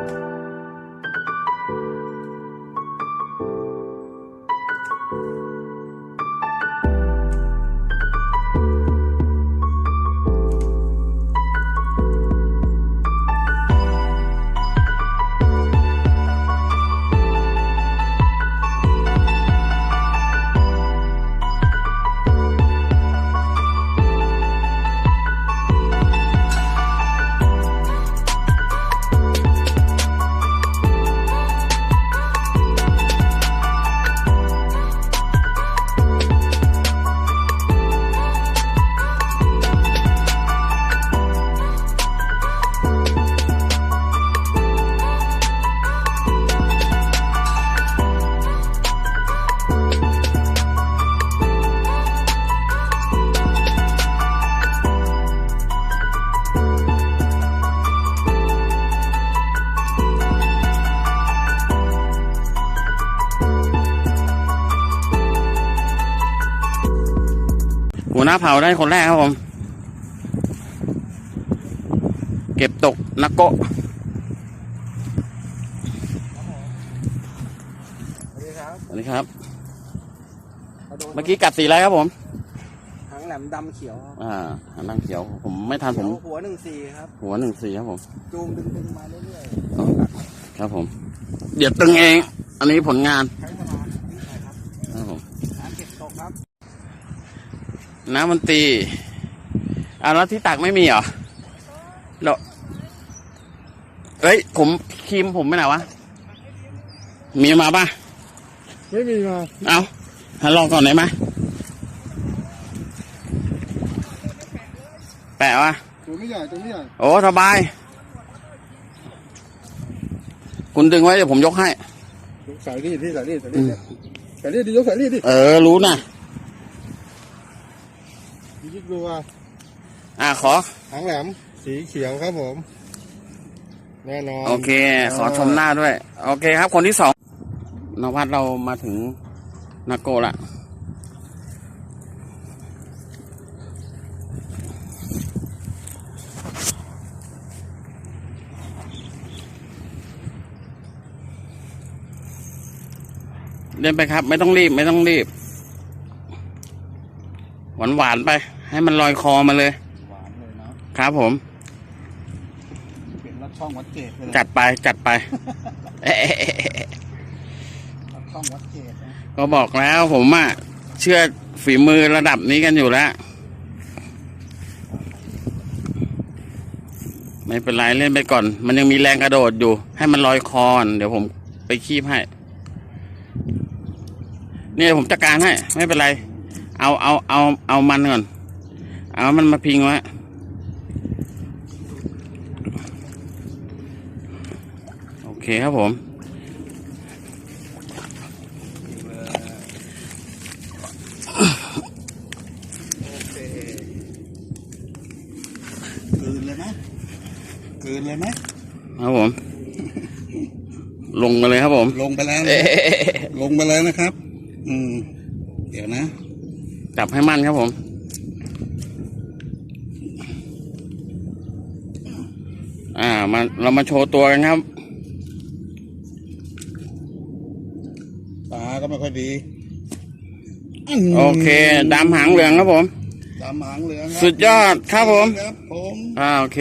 thank you หัวหน้าเผาได้คนแรกครับผม เก็บตกนักโกะสวัสดีครับสวัสดีครับมาดูเมื่อกี้กัดสีอะไรครับผมหางแหลมดำเขียวครับอ่าหันนั่งเขียว ผมไม่ทันผม หัวหนึ่งสี่ครับ หัวหนึ่งสี่ครับผม จูงดึงดึงมาเรื่อยครับผม เดี๋ยวตึงเอง อันนี้ผลงานๆใช้เวลาวิ่งไปครับครับผม หางเก็บตกครับ น้ำมันตรีอ่าแล้วที่ตักไม่มีเหรอเราเอ้ย ผมครีมผมไปไหนวะ มีมาป่ะ ไม่มีมา เอาหาลองก่อนได้ไหมแปะวะตัวไม่ใหญ่ตัวไม่ใหญ่โอ้สบาย คุณดึงไว้เดี๋ยวผมยกให้ สายรีดที่สายรีดสายรีดเนี่ยสายรีดดิยกสายรีดดิ เออ รู้นะ ยิกดูว่าอ่าขอหางแหลม สีเขียวครับผม แน่นอนโอเค ขอชมหน้าด้วย โอเคครับ คนที่สองนวัดเรามาถึงนาโกละเดินไปครับ ไม่ต้องรีบ ไม่ต้องรีบ หวานหวานๆไป ให้มันลอยคอมาเลย หวานเลยเนาะครับผม เป็นรสช่องวัดเกตเลยจัดไปจัดไปเอ๊ะรสช่องวัดเกตนะก็บอกแล้วผมอะเชื่อฝีมือระดับนี้กันอยู่แล้ว ไม่เป็นไรเล่นไปก่อน มันยังมีแรงกระโดดอยู่ ให้มันลอยคอนเดี๋ยวผมไปคีบให้ เนี่ยผมจัดการให้ ไม่เป็นไร เอาเอาเอาเอามันก่อน เอามันมาพิงไว้โอเคครับผมโอเคกลืนเลยไหมกลืนเลยไหมครับผม ลงมาเลยครับผม ลงไปแล้วนะเอ๊ะลงไปแล้วนะครับ อืม เดี๋ยวนะ จับให้มั่นครับผม อ่า มาเรามาโชว์ตัวกันครับตาก็ไม่ค่อยดีโอเคดำหางเหลืองครับผมดำหางเหลืองครับสุดยอดครับผม ครับผม อ่าโอเค